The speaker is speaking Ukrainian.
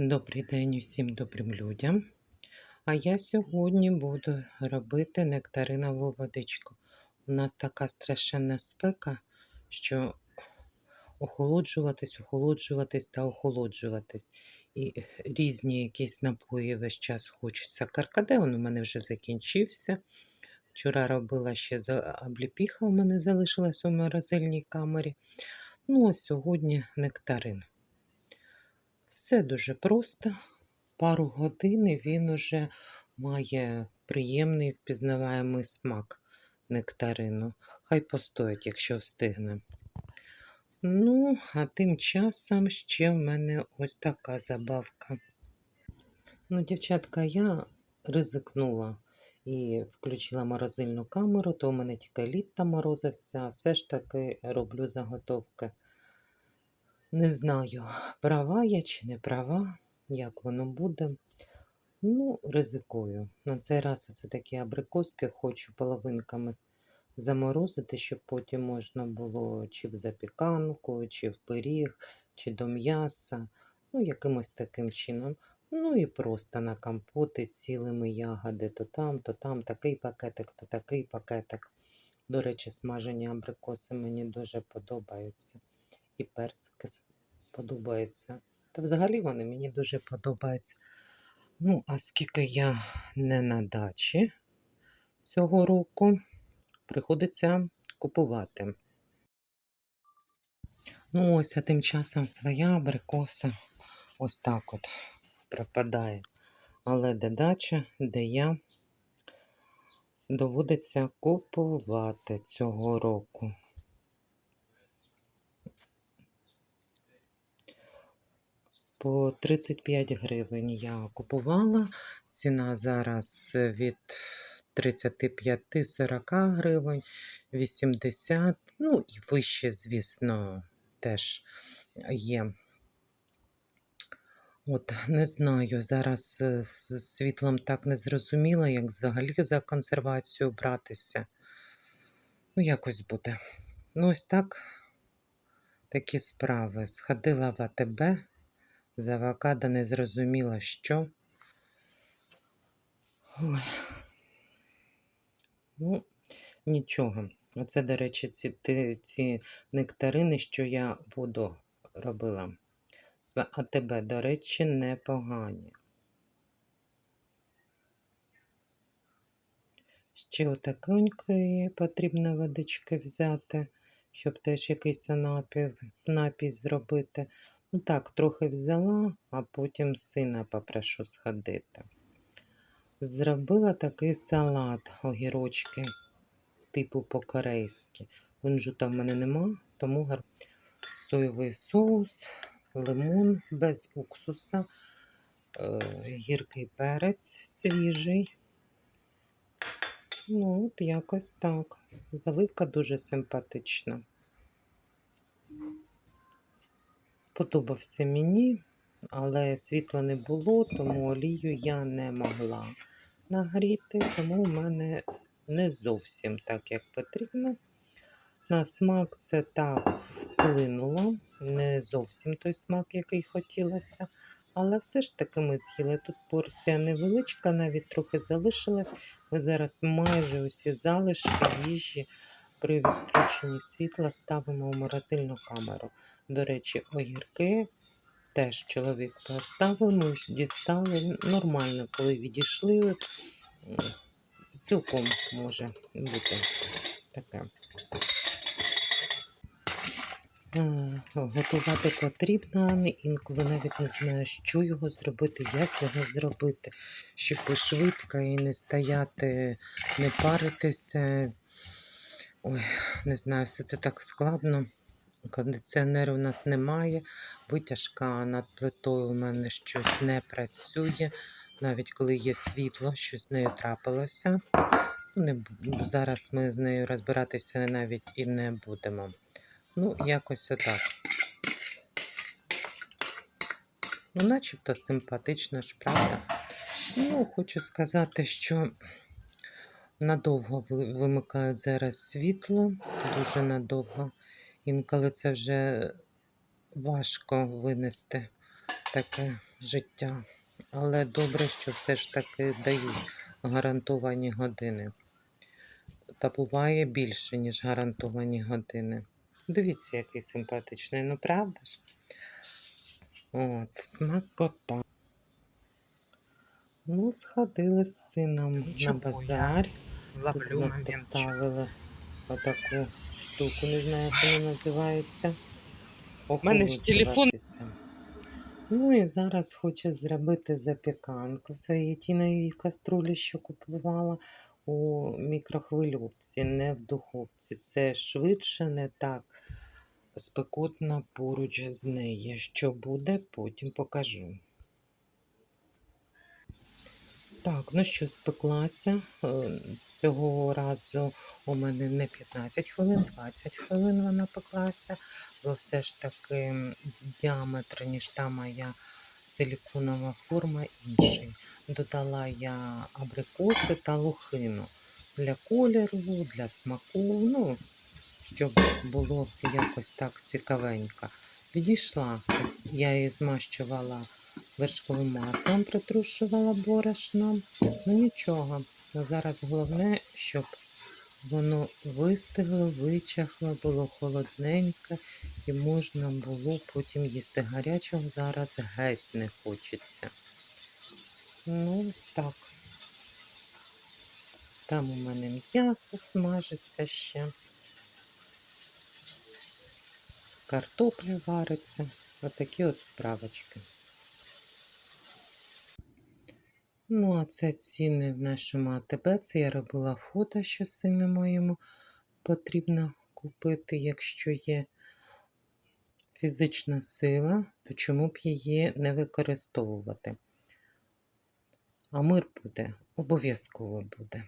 Добрий день усім добрим людям. А я сьогодні буду робити нектаринову водичку. У нас така страшенна спека, що охолоджуватись, охолоджуватись та охолоджуватись. І різні якісь напої весь час хочеться. Каркадеон у мене вже закінчився. Вчора робила ще обліпіха, у мене залишилась у морозильній камері. Ну, а сьогодні нектарин. Все дуже просто. Пару годин він уже має приємний впізнаваємий смак нектарину. Хай постоять, якщо встигне. Ну, а тим часом ще в мене ось така забавка. Ну, дівчатка, я ризикнула і включила морозильну камеру, то у мене тільки лід там морозився, все ж таки роблю заготовки. Не знаю, права я чи не права, як воно буде. Ну, ризикую. На цей раз оце такі абрикоски хочу половинками заморозити, щоб потім можна було чи в запіканку, чи в пиріг, чи до м'яса. Ну, якимось таким чином. Ну і просто на компоти цілими ягоди. То там, то там такий пакетик, то такий пакетик. До речі, смажені абрикоси мені дуже подобаються і персики подобаються. Та взагалі вони мені дуже подобаються. Ну, а скільки я не на дачі цього року, приходиться купувати. Ну, ось, а тим часом своя абрикоса ось так от пропадає. Але де дача, де я доводиться купувати цього року. По 35 гривень я купувала. Ціна зараз від 35-40 гривень, 80, ну і вище, звісно, теж є. От, не знаю, зараз е, з світлом так не зрозуміла, як взагалі за консервацію братися. Ну, якось буде. Ну, ось так такі справи. Сходила в АТБ. З авокадо не зрозуміла, що. Ой. Ну, нічого. Оце, до речі, ці, ці нектарини, що я воду робила. З АТБ, до речі, непогані. Ще отакенької потрібно водички взяти, щоб теж якийсь напій, напій зробити. Ну так, трохи взяла, а потім сина попрошу сходити. Зробила такий салат, огірочки, типу по-корейськи. Кунжута в мене нема, тому гар... соєвий соус, лимон без уксуса, е, гіркий перець свіжий. Ну, от якось так. Заливка дуже симпатична. Сподобався мені, але світла не було, тому олію я не могла нагріти, тому в мене не зовсім так, як потрібно. На смак це так вплинуло, не зовсім той смак, який хотілося. Але все ж таки ми з'їли. Тут порція невеличка, навіть трохи залишилась. Ми зараз майже усі залишки їжі при відключенні світла ставимо в морозильну камеру. До речі, огірки теж чоловік поставив, ми дістали нормально, коли відійшли. Цілком може бути таке. Готувати потрібно, інколи навіть не знаю, що його зробити, як його зробити, щоб швидко і не стояти, не паритися. Ой, не знаю, все це так складно. Кондиціонеру у нас немає, витяжка над плитою у мене щось не працює. Навіть коли є світло, щось з нею трапилося. Не, зараз ми з нею розбиратися навіть і не будемо. Ну, якось отак. Ну, начебто симпатично ж, правда? Ну, хочу сказати, що надовго вимикають зараз світло, дуже надовго. Інколи це вже важко винести таке життя. Але добре, що все ж таки дають гарантовані години. Та буває більше, ніж гарантовані години. Дивіться, який симпатичний, ну правда ж? От, смакота. Ну, сходили з сином на Нічого, базар. Тут у нас момент. поставили отаку штуку, не знаю, як вона називається. мене ж телефон- Ну і зараз хоче зробити запіканку в своїй тіновій каструлі, що купувала у мікрохвильовці, не в духовці. Це швидше, не так спекотно поруч з нею. Що буде, потім покажу. Так, ну що, спеклася. Е, Цього разу у мене не 15 хвилин, 20 хвилин вона пеклася, бо все ж таки діаметр, ніж та моя силіконова форма інший. Додала я абрикоси та лохину для кольору, для смаку, ну, щоб було якось так цікавенько. Підійшла, я її змащувала вершковим маслом, притрушувала борошном. Ну нічого. Зараз головне, щоб воно вистигло, вичахло, було холодненьке і можна було потім їсти. Гарячого зараз геть не хочеться. Ну, так. Там у мене м'ясо смажиться ще. Картопля вариться. Отакі от справочки. Ну, а це ціни в нашому АТБ. Це я робила фото, що сину моєму потрібно купити, якщо є фізична сила, то чому б її не використовувати? А мир буде, обов'язково буде.